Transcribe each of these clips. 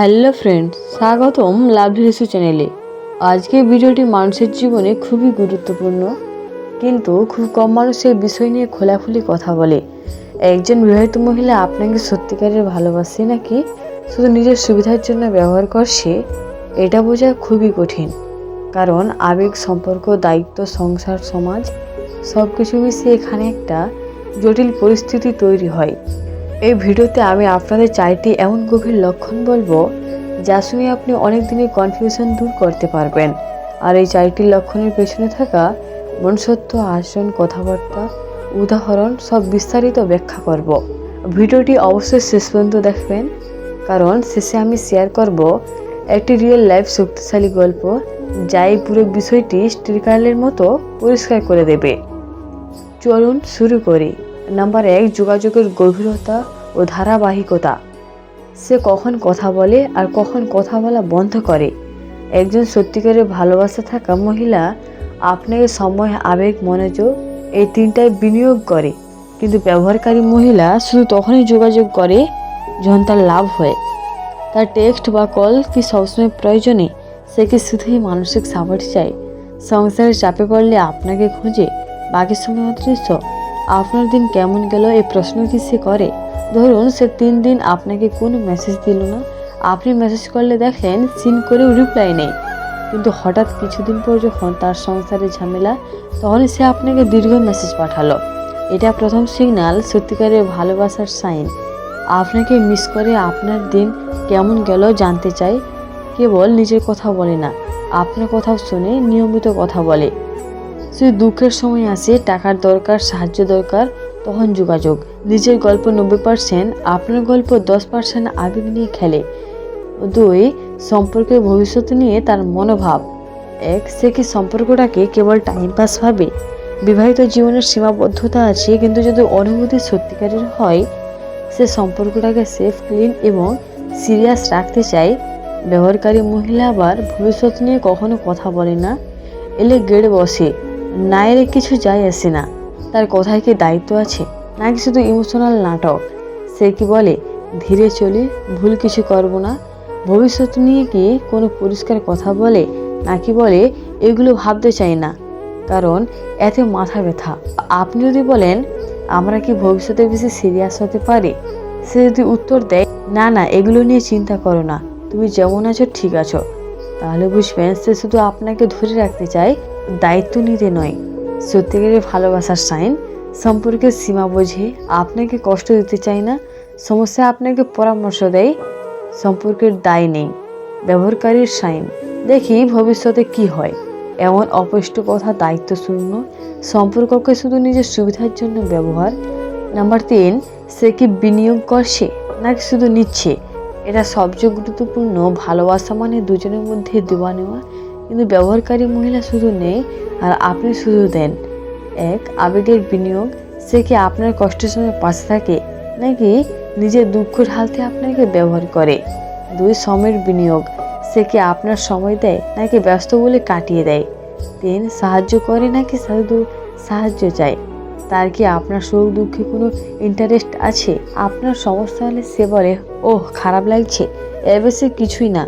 Hello friend স্বাগতম lovely রেসু চ্যানেলে। আজকের ভিডিওটি মানুষের জীবনে খুবই গুরুত্বপূর্ণ, কিন্তু খুব কম মানুষ এই বিষয় নিয়ে খোলাখুলি কথা বলে। একজন বিবাহিত মহিলা আপনাকে সত্যিকারের ভালোবাসে নাকি শুধু নিজের সুবিধার জন্য ব্যবহার করছে, এটা বোঝা খুবই কঠিন। কারণ আবেগ, সম্পর্ক, দায়িত্ব, সংসার, সমাজ সব কিছু মিশিয়ে এখানে একটা জটিল পরিস্থিতি তৈরি হয়। এই ভিডিওতে আমি আপনাদের চারটি এমন গভীর লক্ষণ বলব যা শুনে আপনি অনেক দিনের কনফিউশন দূর করতে পারবেন। আর এই চারটি লক্ষণের পেছনে থাকা মনুষ্যত্ব, আচরণ, কথাবার্তা, উদাহরণ সব বিস্তারিত ব্যাখ্যা করব। ভিডিওটি অবশ্যই শেষ পর্যন্ত দেখবেন, কারণ শেষে আমি শেয়ার করব একটি রিয়েল লাইফ শক্তিশালী গল্প যা এই পুরো বিষয়টি স্টিকারের মতো পরিষ্কার করে দেবে। চলুন শুরু করি। নাম্বার এক, যোগাযোগের গভীরতা ও ধারাবাহিকতা। সে কখন কথা বলে আর কখন কথা বলা বন্ধ করে। একজন সত্যিকারের ভালোবাসা থাকা মহিলা আপনাকে সময়, আবেগ, মনোযোগ এই তিনটায় বিনিয়োগ করে। কিন্তু ব্যবহারকারী মহিলা শুধু তখনই যোগাযোগ করে যখন তার লাভ হয়। তার টেক্সট বা কল কি সবসময় প্রয়োজনে, সে কি শুধুই মানসিক সাপোর্ট চায়? সংসারের চাপে পড়লে আপনাকে খুঁজে? বাকি সময় অদৃশ্য। আপনার দিন কেমন গেল এই প্রশ্ন কি সে করে? ধরুন সে তিন দিন আপনাকে কোনো মেসেজ দিল না। আপনি মেসেজ করলে দেখেন সিন করেও রিপ্লাই নেই। কিন্তু হঠাৎ কিছুদিন পর যখন তার সংসারে ঝামেলা, তখন সে আপনাকে দীর্ঘ মেসেজ পাঠালো। এটা প্রথম সিগন্যাল সত্যিকারের ভালোবাসার সাইন আপনাকে মিস করে আপনার দিন কেমন গেল জানতে চাই কেবল নিজের কথা বলে না। আপনার কথাও শুনে নিয়মিত কথা বলে। শুধু দুঃখের সময় আসে টাকার দরকার, সাহায্য দরকার, তখন যোগাযোগ। নিজের গল্প নব্বই পার্সেন্ট আপনার গল্প দশ পার্সেন্ট আবেগ নিয়ে খেলে। দুই, সম্পর্কের ভবিষ্যৎ নিয়ে তার মনোভাব। এক, সে কি সম্পর্কটাকে কেবল টাইম পাস ভাবে? বিবাহিত জীবনের সীমাবদ্ধতা আছে, কিন্তু যদি অনুভূতি সত্যিকারের হয়, সে সম্পর্কটাকে সেফ ক্লিন এবং সিরিয়াস রাখতে চায়, ব্যবহারকারী মহিলা আবার ভবিষ্যৎ নিয়ে কখনো কথা বলে না। এলে গেড়ে বসে। না এলে কিছু যায় আসে না। তার কথায় কি দায়িত্ব আছে? নাকি শুধু ইমোশনাল নাটক? সে কি বলে, ধীরে চলি, ভুল কিছু করব না। ভবিষ্যৎ নিয়ে কি কোনো পরিষ্কার কথা বলে? নাকি বলে, এগুলো ভাবতে চাই না। কারণ এতে মাথা ব্যথা। আপনি যদি বলেন, আমরা কি ভবিষ্যতে বেশি সিরিয়াস হতে পারি? সে যদি উত্তর দেয়, না না, এগুলো নিয়ে চিন্তা করো না। তুমি যেমন আছো, ঠিক আছো। তাহলে বুঝবেন, সে শুধু আপনাকে ধরে রাখতে চায় দায়িত্ব নিতে নয়। সত্যিকারের ভালোবাসার সাইন। সম্পর্কের সীমা বোঝে আপনাকে কষ্ট দিতে চায় না সমস্যা আপনাকে পরামর্শ দেয়। সম্পর্কের দায় নেই, ব্যবহারকারীর সাইন। দেখি ভবিষ্যতে কি হয়। এমন অপুষ্ট কথা দায়িত্ব শূন্য সম্পর্ককে শুধু নিজের সুবিধার জন্য ব্যবহার। নাম্বার তিন, সে কি বিনিয়োগ করছে নাকি শুধু নিচ্ছে? এটা সবচেয়ে গুরুত্বপূর্ণ। ভালোবাসা মানে দুজনের মধ্যে দেওয়া নেওয়া। কিন্তু ব্যবহারকারী মহিলা শুধু নেই, আর আপনি শুধু দেন। এক, আবেগের বিনিয়োগ, সে কি আপনার কষ্টের সময় পাশে থাকে, নাকি নিজের দুঃখ ঢালতে আপনাকে ব্যবহার করে? দুই সময়ের বিনিয়োগ, সে কি আপনার সময় দেয়, নাকি ব্যস্ত বলে কাটিয়ে দেয়? তিন, সাহায্য করে নাকি শুধু সাহায্য চায়? তার কি আপনার সুখ দুঃখে কোনো ইন্টারেস্ট আছে? আপনার সমস্যা হলে সে বলে, ওহ, খারাপ লাগছে। এর বেশি কিছুই না।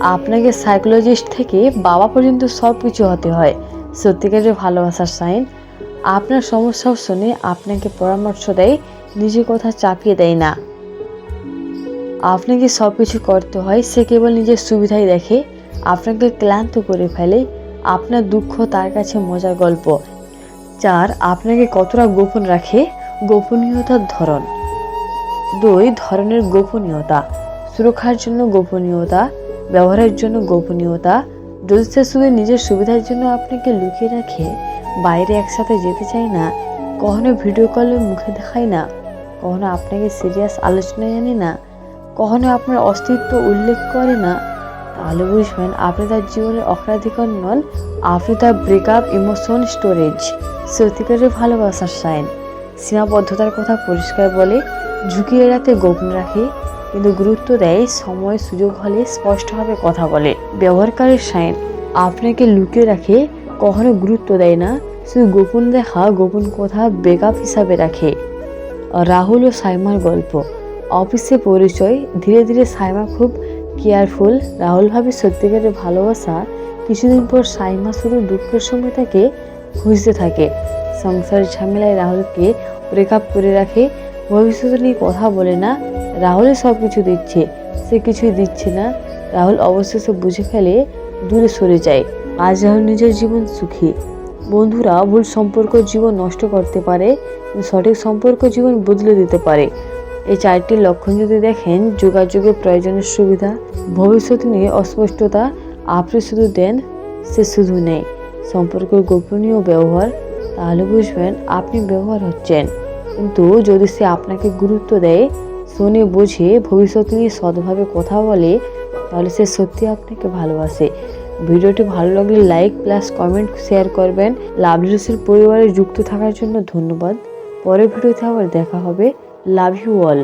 আপনাকে সাইকোলজিস্ট থেকে বাবা পর্যন্ত সব কিছু হতে হয়। সত্যিকারের ভালোবাসার সাইন আপনার সমস্যাও শুনে আপনাকে পরামর্শ দেয় নিজের কথা চাপিয়ে দেয় না। আপনাকে সব কিছু করতে হয়, সে কেবল নিজের সুবিধাই দেখে, আপনাকে ক্লান্ত করে ফেলে, আপনার দুঃখ তার কাছে মজার গল্প চার আপনাকে কতটা গোপন রাখে, গোপনীয়তার ধরন। দুই, ধরনের গোপনীয়তা, সুরক্ষার জন্য গোপনীয়তা ব্যবহারের জন্য গোপনীয়তা যদি সে শুধু নিজের সুবিধার জন্য আপনাকে লুকিয়ে রাখে, বাইরে একসাথে যেতে চায় না, কখনো ভিডিও কলে মুখে দেখায় না, কখনো আপনাকে সিরিয়াস আলোচনা জানে না, কখনো আপনার অস্তিত্ব উল্লেখ করে না, তাহলে বুঝবেন আপনি তার জীবনের অগ্রাধিকার নন, আপনি তার ব্রেকআপ ইমোশন স্টোরেজ সত্যিকারের ভালোবাসার সাইন সীমাবদ্ধতার কথা পরিষ্কার বলে ঝুঁকি এড়াতে গোপন রাখে কিন্তু গুরুত্ব দেয় সময় সুযোগ হলে স্পষ্টভাবে কথা বলে। ব্যবহারকারীর সাইন, আপনাকে লুকিয়ে রাখে কখনো গুরুত্ব দেয় না, শুধু গোপন দেখা, গোপন কথা বেকআপ হিসাবে রাখে। রাহুল ও সাইমার গল্প। অফিসে পরিচয়, ধীরে ধীরে সাইমা খুব কেয়ারফুল। রাহুল ভাবে সত্যিকারের ভালোবাসা কিছুদিন পর সাইমা শুধু দুঃখের সময় তাকে খুঁজতে থাকে। সংসারের ঝামেলায় রাহুলকে ব্রেকআপ করে রাখে। ভবিষ্যৎ নিয়ে কথা বলে না, রাহুলই সব কিছু দিচ্ছে। সে কিছুই দিচ্ছে না। রাহুল অবশেষে বুঝে ফেলে দূরে সরে যায়। আজ রাহুল নিজের জীবন সুখী। বন্ধুরা, ভুল সম্পর্ক জীবন নষ্ট করতে পারে সঠিক সম্পর্ক জীবন বদলে দিতে পারে। এই চারটি লক্ষণ যদি দেখেন, যোগাযোগের প্রয়োজনের সুবিধা, ভবিষ্যৎ নিয়ে অস্পষ্টতা, আপনি শুধু দেন, সে শুধু নেই সম্পর্কের গোপনীয় ব্যবহার, তাহলে বুঝবেন আপনি ব্যবহার হচ্ছেন। কিন্তু যদি সে আপনাকে গুরুত্ব দেয়, শুনে বুঝে ভবিষ্যৎ নিয়ে সৎভাবে কথা বলে, তাহলে সে সত্যি আপনাকে ভালোবাসে। ভিডিওটি ভালো লাগলে লাইক প্লাস কমেন্ট শেয়ার করবেন। লাভ রসের পরিবারে যুক্ত থাকার জন্য ধন্যবাদ। পরের ভিডিওতে আবার দেখা হবে। Love you all.